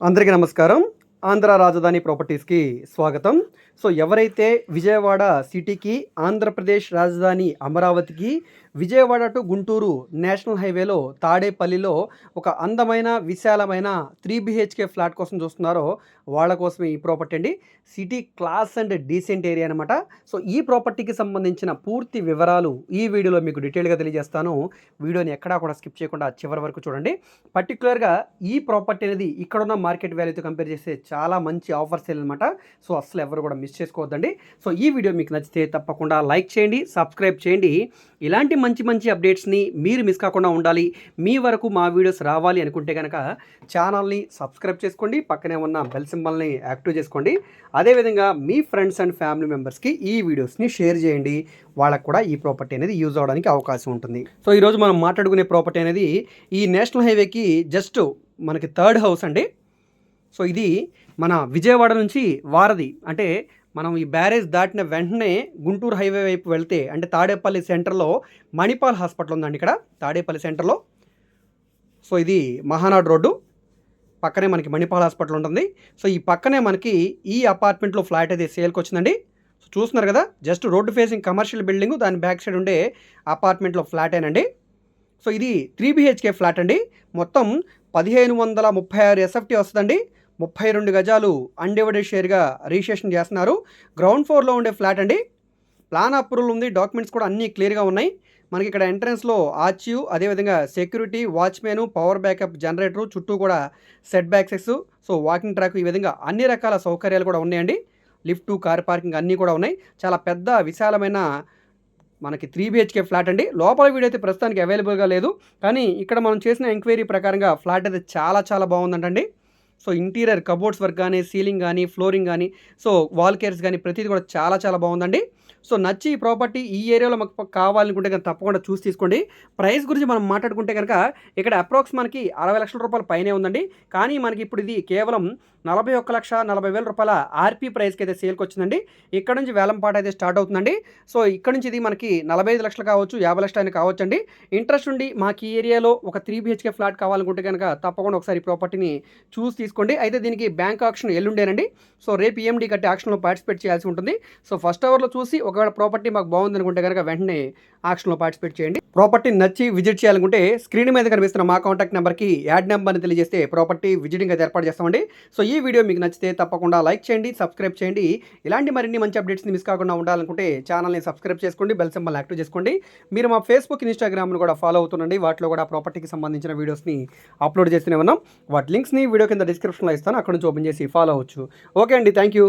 అందరికీ నమస్కారం. ఆంధ్ర రాజధాని ప్రాపర్టీస్కి స్వాగతం. సో ఎవరైతే విజయవాడ సిటీకి ఆంధ్రప్రదేశ్ రాజధాని అమరావతికి విజయవాడ టు గుంటూరు నేషనల్ హైవేలో తాడేపల్లిలో ఒక అందమైన విశాలమైన త్రీ బిహెచ్కే ఫ్లాట్ కోసం చూస్తున్నారో వాళ్ళ కోసమే ఈ ప్రాపర్టీ అండి. City class and decent area అనమాట సో ఈ ప్రాపర్టీకి సంబంధించిన పూర్తి వివరాలు ఈ వీడియోలో మీకు డీటెయిల్గా తెలియజేస్తాను. వీడియోని ఎక్కడా కూడా స్కిప్ చేయకుండా చివరి వరకు చూడండి. పర్టికులర్గా ఈ ప్రాపర్టీ అనేది ఇక్కడున్న మార్కెట్ వాల్యూతో కంపేర్ చేస్తే చాలా మంచి ఆఫర్స్ అనమాట సో అసలు ఎవరు కూడా మిస్ చేసుకోవద్దండి. సో ఈ వీడియో మీకు నచ్చితే తప్పకుండా లైక్ చేయండి సబ్స్క్రైబ్ చేయండి. ఇలాంటి మంచి మంచి అప్డేట్స్ని మీరు మిస్ కాకుండా ఉండాలి. మీ వరకు మా వీడియోస్ రావాలి అనుకుంటే కనుక ఛానల్ని సబ్స్క్రైబ్ చేసుకోండి పక్కనే ఉన్న బెల్ సింబల్ని యాక్టివ్ చేసుకోండి. అదేవిధంగా మీ ఫ్రెండ్స్ అండ్ ఫ్యామిలీ మెంబర్స్కి ఈ వీడియోస్ని షేర్ చేయండి. వాళ్ళకు కూడా ఈ ప్రాపర్టీ అనేది యూజ్ అవడానికి అవకాశం ఉంటుంది. సో ఈరోజు మనం మాట్లాడుకునే ప్రాపర్టీ అనేది ఈ నేషనల్ హైవేకి జస్ట్ మనకి థర్డ్ హౌస్ అండి. సో ఇది మన విజయవాడ నుంచి వారధి. అంటే మనం ఈ బ్యారేజ్ దాటిన వెంటనే గుంటూరు హైవే వైపు వెళ్తే అంటే తాడేపల్లి సెంటర్లో మణిపాల్ హాస్పిటల్ ఉందండి ఇక్కడ తాడేపల్లి సెంటర్లో. సో ఇది మహానాడు రోడ్డు. పక్కనే మనకి మణిపాల్ హాస్పిటల్ ఉంటుంది. సో ఈ పక్కనే మనకి ఈ అపార్ట్మెంట్లో ఫ్లాట్ అయితే సేల్కి వచ్చిందండి. సో చూస్తున్నారు కదా just road facing commercial building దాని బ్యాక్ సైడ్ ఉండే అపార్ట్మెంట్లో ఫ్లాటేనండి సో ఇది త్రీ బిహెచ్కే ఫ్లాట్ అండి. మొత్తం పదిహేను వందల ముప్పై ఆరు ఎస్ఎఫ్టీ వస్తుందండి. ముప్పై రెండు గజాలు అన్డివైడెడ్ షేర్గా రిజిస్ట్రేషన్ చేస్తున్నారు. గ్రౌండ్ ఫ్లోర్లో ఉండే ఫ్లాట్ అండి. ప్లాన్ అప్రూవల్ ఉంది. డాక్యుమెంట్స్ కూడా అన్నీ క్లియర్గా ఉన్నాయి. మనకి ఇక్కడ ఎంట్రన్స్లో ఆచ్యూ అదేవిధంగా security watchmen power backup generator చుట్టూ కూడా setbacks so walking track ఈ విధంగా అన్ని రకాల సౌకర్యాలు కూడా ఉన్నాయండి. లిఫ్ట్ కార్ పార్కింగ్ అన్నీ కూడా ఉన్నాయి. చాలా పెద్ద విశాలమైన మనకి త్రీ బిహెచ్కే ఫ్లాట్ అండి. లోపల వీడియో అయితే ప్రస్తుతానికి అవైలబుల్గా లేదు. కానీ ఇక్కడ మనం చేసిన ఎంక్వైరీ ప్రకారంగా ఫ్లాట్ అయితే చాలా చాలా బాగుందంటండి. సో ఇంటీరియర్ కబోర్డ్స్ వర్క్ కానీ సీలింగ్ కానీ ఫ్లోరింగ్ కానీ సో వాల్ కేర్స్ కానీ ప్రతిదీ కూడా చాలా చాలా బాగుందండి. సో నచ్చి ఈ ప్రాపర్టీ ఈ ఏరియాలో మాకు కావాలనుకుంటే కనుక తప్పకుండా చూసి తీసుకోండి. ప్రైస్ గురించి మనం మాట్లాడుకుంటే కనుక ఇక్కడ అప్రాక్స్ మనకి అరవై లక్షల రూపాయల పైనే ఉందండి. కానీ మనకి ఇప్పుడు ఇది కేవలం నలభై ఒక్క లక్ష నలభై వేల రూపాయల ఆర్పీ ప్రైస్కి అయితే సేల్కి వచ్చిందండి. ఇక్కడ నుంచి వేలంపాట అయితే స్టార్ట్ అవుతుందండి. సో ఇక్కడ నుంచి ఇది మనకి నలభై ఐదు లక్షలు కావచ్చు యాభై లక్షలు అయినా కావచ్చు అండి ఇంట్రెస్ట్ ఉండి మాకు ఈ ఏరియాలో ఒక త్రీ బిహెచ్కే ఫ్లాట్ కావాలనుకుంటే కనుక తప్పకుండా ఒకసారి ప్రాపర్టీని చూసి తీసుకోండి. అయితే దీనికి బ్యాంక్ ఆప్షన్ ఎల్లుండేనండి. సో రేపు ఈఎండి కట్టి ఆక్షన్లో పార్టిసిపేట్ చేయాల్సి ఉంటుంది. సో ఫస్ట్ అవర్లో చూసి ఒకవేళ ప్రాపర్టీ మాకు బాగుంది అనుకుంటే కనుక వెంటనే ఆక్షన్లో పార్టిసిపేట్ చేయండి. ప్రాపర్టీ నచ్చి విజిట్ చేయాలనుకుంటే స్క్రీన్ మీద కనిపిస్తున్న మా కాంటాక్ట్ నెంబర్కి యాడ్ నెంబర్ని తెలియజేస్తే ప్రాపర్టీ విజిటింగ్ అయితే ఏర్పాటు చేస్తామండి. సో ఈ వీడియో మీకు నచ్చితే తప్పకుండా లైక్ చేయండి సబ్స్క్రైబ్ చేయండి. ఇలాంటి మరిన్ని మంచి అప్డేట్స్ని మిస్ కాకుండా ఉండాలనుకుంటే ఛానల్ని సబ్స్క్రైబ్ చేసుకోండి బెల్ సింబల్ యాక్టివ్ చేసుకోండి. మీరు మా ఫేస్బుక్ ఇన్స్టాగ్రామ్ను కూడా ఫాలో అవుతుండండి. వాటిలో కూడా ప్రాపర్టీకి సంబంధించిన వీడియోస్ని అప్లోడ్ చేస్తూనే ఉన్నాం. వాటి లింక్స్ని వీడియో కింద డిస్క్రిప్షన్లో ఇస్తాను. అక్కడ నుంచి ఓపెన్ చేసి ఫాలో అవ్వచ్చు. ఓకే అండి. Thank you